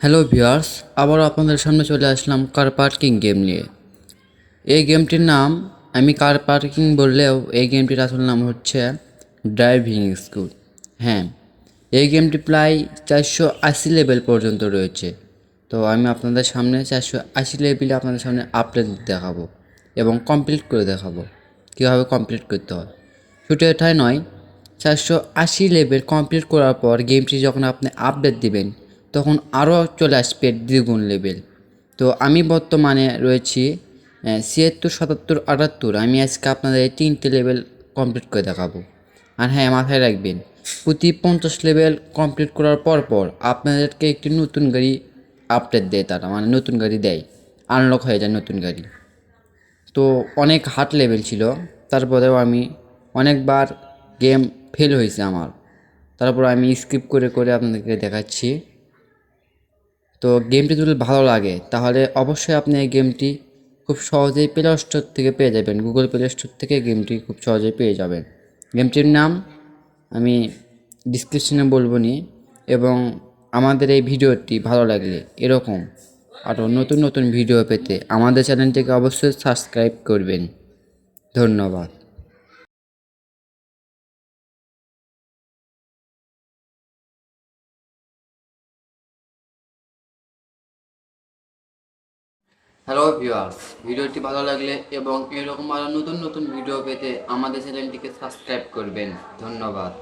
Hello viewers, আবারও আপনাদের সামনে চলে আসলাম কার পার্কিং গেম নিয়ে। এই গেমটির নাম, আমি কার পার্কিং বললেও এই গেমটির আসল নাম হচ্ছে ড্রাইভিং স্কুল। হ্যাঁ এই গেমটি প্রায় চারশো আশি লেভেল পর্যন্ত রয়েছে। তো আমি আপনাদের সামনে চারশো আশি লেভেলে আপনাদের সামনে আপডেট দেখাবো এবং কমপ্লিট করে দেখাবো। কীভাবে কমপ্লিট করতে হয়? শুধু এটাই নয়, চারশো আশি লেভেল কমপ্লিট করার পর গেমটি যখন আপনি আপডেট দিবেন তখন আরও চলে আসবে দ্বিগুণ লেভেল তো আমি বর্তমানে রয়েছি ছিয়াত্তর, সাতাত্তর, আটাত্তর। আমি আজকে আপনাদের তিনটে লেভেল কমপ্লিট করে দেখাবো। আর হ্যাঁ মাথায় রাখবেন, প্রতি পঞ্চাশ লেভেল কমপ্লিট করার পর পর আপনাদেরকে একটি নতুন গাড়ি আপডেট দেয় তারা মানে নতুন গাড়ি দেয় আনলক হয়ে যায় নতুন গাড়ি। তো অনেক হার্ড লেভেল ছিল, তারপরেও আমি অনেকবার গেম ফেল হয়েছে আমার। তারপর আমি স্কিপ করে করে আপনাদেরকে দেখাচ্ছি। তো গেমটি যদি ভালো লাগে, তাহলে অবশ্যই আপনি এই গেমটি খুব সহজেই প্লে স্টোর থেকে পেয়ে যাবেন। গুগল প্লে স্টোর থেকে গেমটি খুব সহজেই পেয়ে যাবেন। গেমটির নাম আমি ডিসক্রিপশনে বলব নি, এবং আমাদের এই ভিডিওটি ভালো লাগলে এরকম আরও নতুন নতুন ভিডিও পেতে আমাদের চ্যানেলটিকে অবশ্যই সাবস্ক্রাইব করবেন। ধন্যবাদ। হ্যালো ভিউয়ার্স ভিডিওটি ভালো লাগলে এবং এরকম আরও নতুন নতুন ভিডিও পেতে আমাদের চ্যানেলটিকে সাবস্ক্রাইব করবেন। ধন্যবাদ।